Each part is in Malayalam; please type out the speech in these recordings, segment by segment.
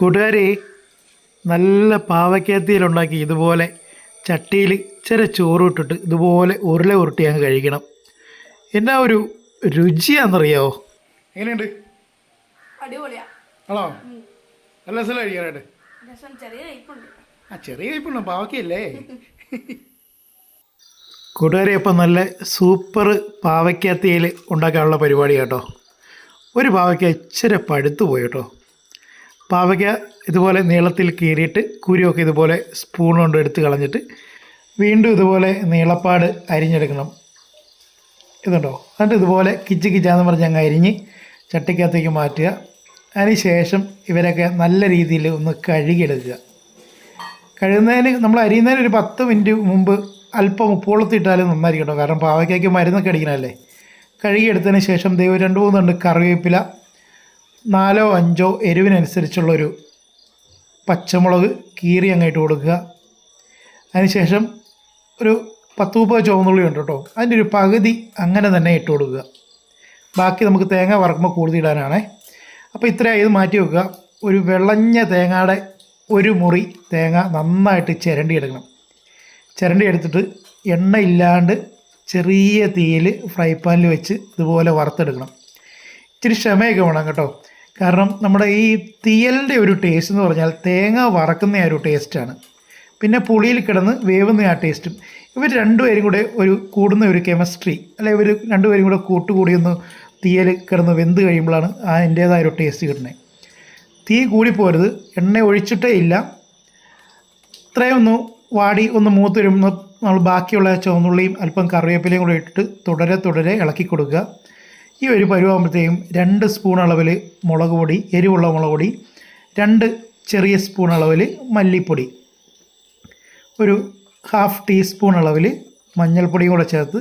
കൂട്ടുകാരെ നല്ല പാവയ്ക്കത്തിയിലുണ്ടാക്കി ഇതുപോലെ ചട്ടിയിൽ ചെറിയ ചോറ് ഇട്ടിട്ട് ഇതുപോലെ ഉരുള ഉരുട്ടി അങ്ങ് കഴിക്കണം. എന്നാ ഒരു രുചിയാണെന്നറിയാവോ? എങ്ങനെയുണ്ട്? ആണോ? നല്ല രസമല്ല കഴിക്കാനായിട്ട്? ആ ചെറിയ കയ്പുണ്ടോ പാവയ്ക്കല്ലേ കൂട്ടുകാരെ ഇപ്പം നല്ല സൂപ്പർ പാവയ്ക്കത്തിയിൽ ഉണ്ടാക്കാനുള്ള പരിപാടി കേട്ടോ ഒരു പാവയ്ക്ക ഇച്ചിരി പഴുത്തു പോയി കേട്ടോ. പാവയ്ക്ക ഇതുപോലെ നീളത്തിൽ കീറിയിട്ട് കുരുവൊക്കെ ഇതുപോലെ സ്പൂൺ കൊണ്ട് എടുത്ത് കളഞ്ഞിട്ട് വീണ്ടും ഇതുപോലെ നീളപ്പാട് അരിഞ്ഞെടുക്കണം. ഇതുണ്ടോ? എന്നിട്ട് ഇതുപോലെ കിച്ച് കിച്ചാന്ന് പറഞ്ഞ് അങ്ങ് അരിഞ്ഞ് ചട്ടിക്കകത്തേക്ക് മാറ്റുക. അതിനുശേഷം ഇവരൊക്കെ നല്ല രീതിയിൽ ഒന്ന് കഴുകിയെടുക്കുക. കഴുകുന്നതിന് നമ്മൾ അരിയുന്നതിന് ഒരു പത്ത് മിനിറ്റ് മുമ്പ് അല്പം ഉപ്പുവെള്ളത്തിട്ടാലും നന്നായിരിക്കും കേട്ടോ. കാരണം പാവയ്ക്കയ്ക്ക് മരുന്നൊക്കെ അടിക്കണമല്ലേ കഴുകിയെടുത്തതിന് ശേഷം ദൈവം രണ്ട് മൂന്നുണ്ട് കറിവേപ്പില നാലോ അഞ്ചോ എരിവിനനുസരിച്ചുള്ളൊരു പച്ചമുളക് കീറി അങ്ങോട്ട് കൊടുക്കുക. അതിനുശേഷം ഒരു പത്ത് മുപ്പത് ചുവന്നുള്ളി ഉണ്ട് കേട്ടോ. അതിന്റെ ഒരു പകുതി അങ്ങനെ തന്നെ ഇട്ട് കൊടുക്കുക. ബാക്കി നമുക്ക് തേങ്ങ വറക്കുമ്പോൾ കൂടുതലിടാനാണേ. അപ്പോൾ ഇത്രയും ഇത് മാറ്റി വെക്കുക. ഒരു വെള്ളഞ്ഞ തേങ്ങയുടെ ഒരു മുറി തേങ്ങ നന്നായിട്ട് ചിരണ്ടി എടുക്കണം ചിരണ്ടി എടുത്തിട്ട് എണ്ണ ഇല്ലാണ്ട് ചെറിയ തീയിൽ ഫ്രൈ പാനിൽ വെച്ച് ഇതുപോലെ വറുത്തെടുക്കണം. ഇച്ചിരി ക്ഷമയൊക്കെ വേണം കേട്ടോ. കാരണം നമ്മുടെ ഈ തീയലിന്റെ ഒരു ടേസ്റ്റ് എന്ന് പറഞ്ഞാൽ തേങ്ങ വറക്കുന്ന ആ ഒരു ടേസ്റ്റാണ് പിന്നെ പുളിയിൽ കിടന്ന് വേവുന്ന ആ ടേസ്റ്റും ഇവർ രണ്ടുപേരും കൂടെ ഒരു കൂടുന്ന ഒരു കെമിസ്ട്രി അല്ലെ ഇവർ രണ്ടുപേരും കൂടെ കൂട്ടുകൂടി ഒന്ന് തീയൽ കിടന്ന് വെന്ത് കഴിയുമ്പോഴാണ് അതിന്റേതായ ഒരു ടേസ്റ്റ് കിട്ടുന്നത്. തീ കൂടിപ്പോരുത് എണ്ണ ഒഴിച്ചിട്ടേ ഇല്ല. ഇത്രയും ഒന്ന് വാടി ഒന്ന് മൂത്ത് വരുമ്പോൾ നമ്മൾ ബാക്കിയുള്ള ചുവന്നുള്ളിയും അല്പം കറിവേപ്പിലയും കൂടെ ഇട്ടിട്ട് തുടരെ തുടരെ ഇളക്കി കൊടുക്കുക. ഈ ഒരു പരുവാകുമ്പോഴത്തേക്കും രണ്ട് സ്പൂൺ അളവിൽ മുളക് പൊടി എരിവുള്ള മുളക് പൊടി രണ്ട് ചെറിയ സ്പൂൺ അളവിൽ മല്ലിപ്പൊടി. ഒരു ഹാഫ് ടീസ്പൂൺ അളവിൽ മഞ്ഞൾപ്പൊടിയും കൂടെ ചേർത്ത്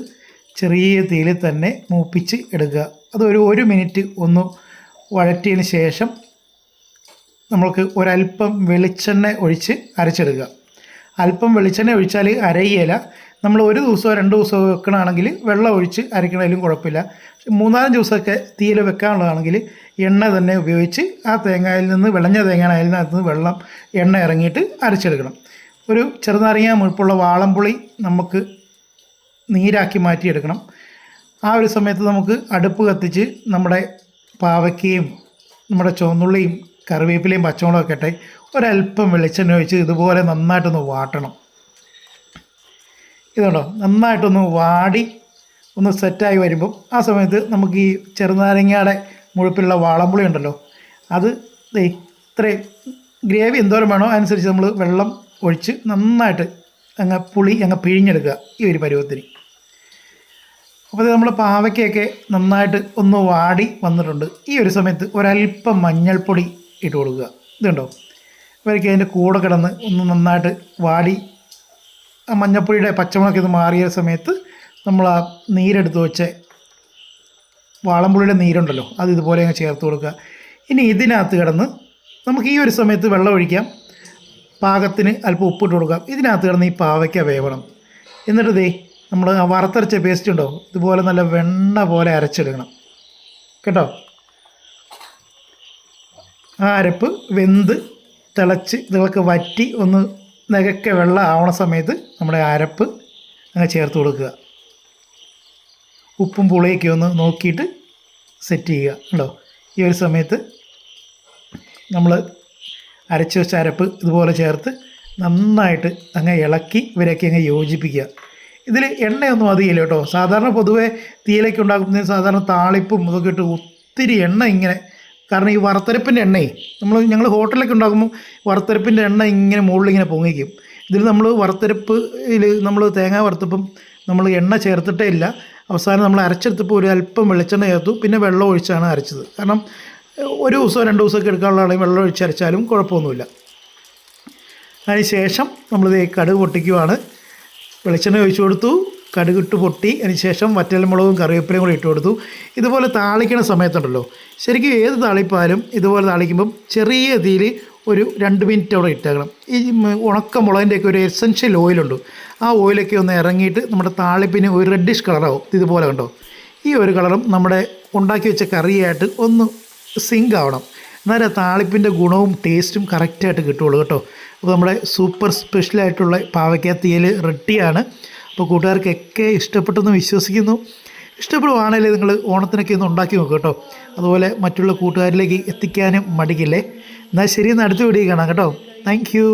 ചെറിയ തീയിൽ തന്നെ മൂപ്പിച്ച് എടുക്കുക. അതൊരു ഒരു മിനിറ്റ് ഒന്ന് വഴറ്റിയതിന് ശേഷം നമ്മൾക്ക് ഒരല്പം വെളിച്ചെണ്ണ ഒഴിച്ച് അരച്ചെടുക്കുക. അല്പം വെളിച്ചെണ്ണ ഒഴിച്ചാൽ അരയില നമ്മൾ ഒരു ദിവസമോ രണ്ട് ദിവസമോ വെക്കണമെങ്കിൽ വെള്ളം ഒഴിച്ച് അരക്കണേലും കുഴപ്പമില്ല. മൂന്നാൽ ദിവസമൊക്കെ തീയിൽ വെക്കാനുള്ളതാണെങ്കിൽ എണ്ണ തന്നെ ഉപയോഗിച്ച് ആ തേങ്ങയിൽ നിന്ന് വിളഞ്ഞ തേങ്ങയുടെ അതിനകത്ത് നിന്ന് വെള്ളം എണ്ണ ഇറങ്ങിയിട്ട് അരച്ചെടുക്കണം. ഒരു ചെറുനാരങ്ങ മുഴുപ്പുള്ള വാളംപുളി നമുക്ക് നീരാക്കി മാറ്റിയെടുക്കണം. ആ ഒരു സമയത്ത് നമുക്ക് അടുപ്പ് കത്തിച്ച് നമ്മുടെ പാവയ്ക്കയും നമ്മുടെ ചുവന്നുള്ളിയും കറിവേപ്പിലയും പച്ചമുളകൊക്കെ ഇട്ടെ ഒരല്പം വെളിച്ചെണ്ണ ഒഴിച്ച് ഇതുപോലെ നന്നായിട്ടൊന്ന് വാട്ടണം. ഇതുണ്ടോ? നന്നായിട്ടൊന്ന് വാടി ഒന്ന് സെറ്റായി വരുമ്പം ആ സമയത്ത് നമുക്ക് ഈ ചെറുനാരങ്ങയുടെ മുഴുപ്പിലുള്ള വാളംപുളി ഉണ്ടല്ലോ അത് ഇത്രയും ഗ്രേവി എന്തോരം വേണോ അനുസരിച്ച് നമ്മൾ വെള്ളം ഒഴിച്ച് നന്നായിട്ട് അങ്ങ് പുളി അങ്ങ് പിഴിഞ്ഞെടുക്കുക ഈ ഒരു പരുവത്തിന്. അപ്പോൾ ഇത് നമ്മൾ പാവയ്ക്കൊക്കെ നന്നായിട്ട് ഒന്ന് വാടി വന്നിട്ടുണ്ട്. ഈ ഒരു സമയത്ത് ഒരല്പം മഞ്ഞൾപ്പൊടി ഇട്ട് കൊടുക്കുക. ഇതുണ്ടോ? ഇവർക്ക് അതിന്റെ കൂടെ കിടന്ന് ഒന്ന് നന്നായിട്ട് വാടി ആ മഞ്ഞൾപ്പൊടിയുടെ പച്ചമുളക് ഇത് മാറിയ സമയത്ത് നമ്മൾ ആ നീരെടുത്ത് വെച്ച് വാളംപുളിയുടെ നീരുണ്ടല്ലോ അത് ഇതുപോലെ അങ്ങ് ചേർത്ത് കൊടുക്കുക. ഇനി ഇതിനകത്ത് കിടന്ന് നമുക്ക് ഈ ഒരു സമയത്ത് വെള്ളം ഒഴിക്കാം. പാകത്തിന് അല്പം ഉപ്പിട്ട് കൊടുക്കാം. ഇതിനകത്ത് കിടന്ന് ഈ പാവയ്ക്ക വേവണം. എന്നിട്ട് ദേ നമ്മൾ വറുത്തരച്ച പേസ്റ്റ് ഉണ്ടോ? ഇതുപോലെ നല്ല വെണ്ണ പോലെ അരച്ചെടുക്കണം. കേട്ടോ? ആ അരപ്പ് വെന്ത് തിളച്ച് ഇതൊക്കെ വറ്റി ഒന്ന് നികക്കെ വെള്ളം ആവണ സമയത്ത് നമ്മുടെ അരപ്പ് അങ്ങ് ചേർത്ത് കൊടുക്കുക. ഉപ്പും പുളിയൊക്കെ ഒന്ന് നോക്കിയിട്ട് സെറ്റ് ചെയ്യുക കേട്ടോ. ഈ ഒരു സമയത്ത് നമ്മൾ അരച്ച് വെച്ച അരപ്പ് ഇതുപോലെ ചേർത്ത് നന്നായിട്ട് അങ്ങ് ഇളക്കി ഇവരൊക്കെ അങ്ങ് യോജിപ്പിക്കുക. ഇതിൽ എണ്ണയൊന്നും അധികമില്ല കേട്ടോ. സാധാരണ പൊതുവേ തീയിലേക്ക് ഉണ്ടാക്കുന്നതിന് സാധാരണ താളിപ്പും ഇതൊക്കെ ഇട്ട് ഒത്തിരി എണ്ണ ഇങ്ങനെ കാരണം ഈ വറുത്തരപ്പിന്റെ എണ്ണയെ നമ്മൾ ഞങ്ങൾ ഹോട്ടലൊക്കെ ഉണ്ടാക്കുമ്പോൾ വറുത്തരപ്പിന്റെ എണ്ണ ഇങ്ങനെ മുകളിലിങ്ങനെ പൊങ്ങിക്കും. ഇതിൽ നമ്മൾ വറുത്തരപ്പിൽ നമ്മൾ തേങ്ങ വറുത്തപ്പം നമ്മൾ എണ്ണ ചേർത്തിട്ടേ ഇല്ല. അവസാനം നമ്മൾ അരച്ചെടുത്തപ്പോൾ ഒരു അല്പം വെളിച്ചെണ്ണ ചേർത്തു. പിന്നെ വെള്ളം ഒഴിച്ചാണ് അരച്ചത്. കാരണം ഒരു ദിവസമോ രണ്ട് ദിവസമൊക്കെ എടുക്കാനുള്ളതാണെങ്കിൽ വെള്ളം ഒഴിച്ച് അരച്ചാലും കുഴപ്പമൊന്നുമില്ല. അതിന് ശേഷം നമ്മളിത് കടുക് പൊട്ടിക്കുവാണ്. വെളിച്ചെണ്ണ ഒഴിച്ചു കൊടുത്തു. കടുകിട്ട് പൊട്ടി അതിന് ശേഷം വറ്റൽമുളകും കറിവേപ്പിലയും കൂടി ഇട്ട് കൊടുത്തു. ഇതുപോലെ താളിക്കണ സമയത്തുണ്ടല്ലോ. ശരിക്കും ഏത് താളിപ്പാലും ഇതുപോലെ താളിക്കുമ്പം ചെറിയ തീയിൽ ഒരു രണ്ട് മിനിറ്റ് അവിടെ ഇട്ടേക്കണം. ഈ മ- ഉണക്ക മുളകിന്റെയൊക്കെ ഒരു എസെൻഷ്യൽ ഓയിലുണ്ട്. ആ ഓയിലൊക്കെ ഒന്ന് ഇറങ്ങിയിട്ട് നമ്മുടെ താളിപ്പിന് ഒരു റെഡിഷ് കളറാവും. ഇതുപോലെ കണ്ടോ? ഈ ഒരു കളറും നമ്മുടെ ഉണ്ടാക്കി വെച്ച കറിയായിട്ട് ഒന്ന് സിങ്ക് ആവണം. എന്നാലും താളിപ്പിന്റെ ഗുണവും ടേസ്റ്റും കറക്റ്റായിട്ട് കിട്ടുള്ളൂ കേട്ടോ. അപ്പോൾ നമ്മുടെ സൂപ്പർ സ്പെഷ്യലായിട്ടുള്ള പാവയ്ക്ക തീയൽ റെഡിയാണ്. അപ്പോൾ കൂട്ടുകാർക്കൊക്കെ ഇഷ്ടപ്പെട്ടെന്ന് വിശ്വസിക്കുന്നു. ഇഷ്ടപ്പെടുവാണെങ്കിൽ നിങ്ങൾ ഓണത്തിനൊക്കെ ഒന്ന് ഉണ്ടാക്കി നോക്കുക കേട്ടോ. അതുപോലെ മറ്റുള്ള കൂട്ടുകാരിലേക്ക് എത്തിക്കാനും മടിക്കില്ലേ? എന്നാൽ ശരി എന്നാൽ അടുത്ത വീഡിയോ കാണാം കേട്ടോ. Thank you